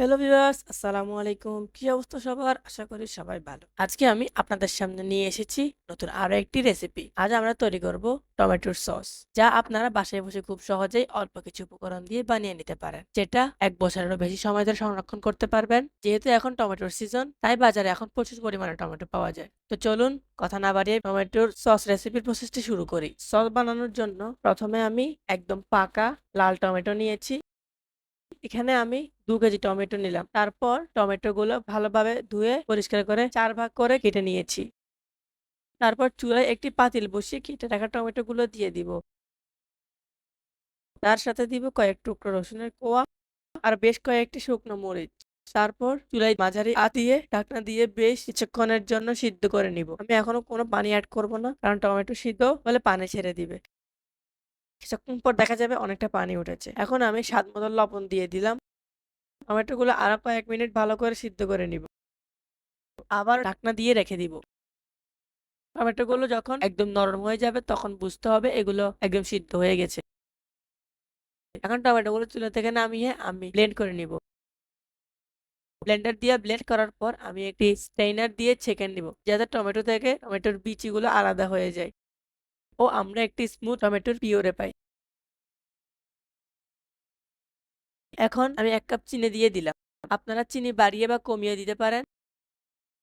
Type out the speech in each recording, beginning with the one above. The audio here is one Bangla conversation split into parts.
হ্যালো ভিউয়ার্স, আসসালামু আলাইকুম। কি অবস্থা সবার? আশা করি সবাই ভালো। আজকে আমি আপনাদের সামনে নিয়ে এসেছি নতুন আরও একটি রেসিপি আজ আমরা তৈরি করব টমেটোর সস, যা আপনারা বাসায় বসে খুব সহজেই অল্প কিছু উপকরণ দিয়ে বানিয়ে নিতে পারেন। যেটা এক বছরেরও বেশি সময় ধরে সংরক্ষণ করতে পারবেন। যেহেতু এখন টমেটোর সিজন তাই বাজারে এখন প্রচুর পরিমাণে টমেটো পাওয়া যায়। তো চলুন কথা না বাড়িয়ে টমেটোর সস রেসিপির প্রসেসটি শুরু করি। সস বানানোর জন্য প্রথমে আমি একদম পাকা লাল টমেটো নিয়েছি। এখানে আমি দু কেজি টমেটো নিলাম। তারপর টমেটো গুলো ভালোভাবে ধুয়ে পরিষ্কার করে চার ভাগ করে কেটে নিয়েছি। তারপর চুলায় একটি পাতিল বসিয়ে কেটে রাখা টমেটো গুলো দিয়ে দিব। তার সাথে দিব কয়েক টুকরো রসুনের কোয়া আর বেশ কয়েকটি শুকনো মরিচ। তারপর চুলায় মাঝারি আ দিয়ে ঢাকনা দিয়ে বেশ কিছুক্ষণের জন্য সিদ্ধ করে নিব। আমি এখনও কোনো পানি অ্যাড করব না কারণ টমেটো সিদ্ধ হলে পানি ছেড়ে দিবে। কিছুক্ষণ পর দেখা যাবে অনেকটা পানি উঠেছে। এখন আমি স্বাদ মতো লবণ দিয়ে দিলাম। টমেটোগুলো আরও কয়েক মিনিট ভালো করে সিদ্ধ করে নিব। আবার ঢাকনা দিয়ে রেখে দিব। টমেটোগুলো যখন একদম নরম হয়ে যাবে তখন বুঝতে হবে এগুলো একদম সিদ্ধ হয়ে গেছে। এখন টমেটোগুলো চুলা থেকে নামিয়ে আমি ব্লেন্ড করে নিব। ব্লেন্ডার দিয়ে ব্লেন্ড করার পর আমি একটি স্ট্রেইনার দিয়ে ছেঁকে নিব। যাতে টমেটো থেকে টমেটোর বিচিগুলো আলাদা হয়ে যায়। ও আমরা একটি স্মুথ টমেটোর পিওরে পাই। এখন আমি এক কাপ চিনি দিয়ে দিলাম। আপনারা চিনি বাড়িয়ে বা কমিয়ে দিতে পারেন।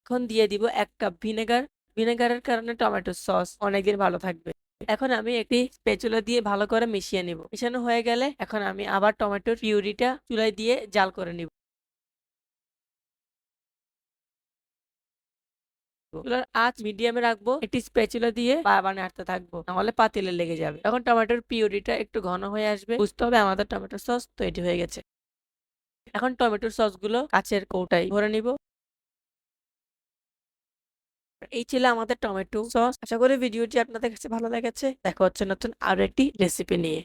এখন দিয়ে দিব এক কাপ ভিনেগার ভিনেগারের কারণে টমেটো সস অনেকদিন ভালো থাকবে। এখন আমি একটি স্পেচুলা দিয়ে ভালো করে মিশিয়ে নিব। মিশানো হয়ে গেলে এখন আমি আবার টমেটোর পিউরিটা চুলায় দিয়ে জাল করে নিব। আঁচ মিডিয়ামে রাখব, একটি স্প্যাচুলা দিয়ে বারবার নাড়তে থাকব নাহলে পাতিলে লেগে যাবে। এখন টমেটোর পিউরিটা একটু ঘন হয়ে আসবে, বুঝতে হবে আমাদের টমেটো সস তৈরি হয়ে গেছে। এখন টমেটোর সসগুলো কাচের কৌটায় ভরে নিব। এই ছিল আমাদের টমেটো সস আশা করি ভিডিওটি আপনাদের কাছে ভালো লেগেছে। দেখা হচ্ছে নতুন আরও একটি রেসিপি নিয়ে।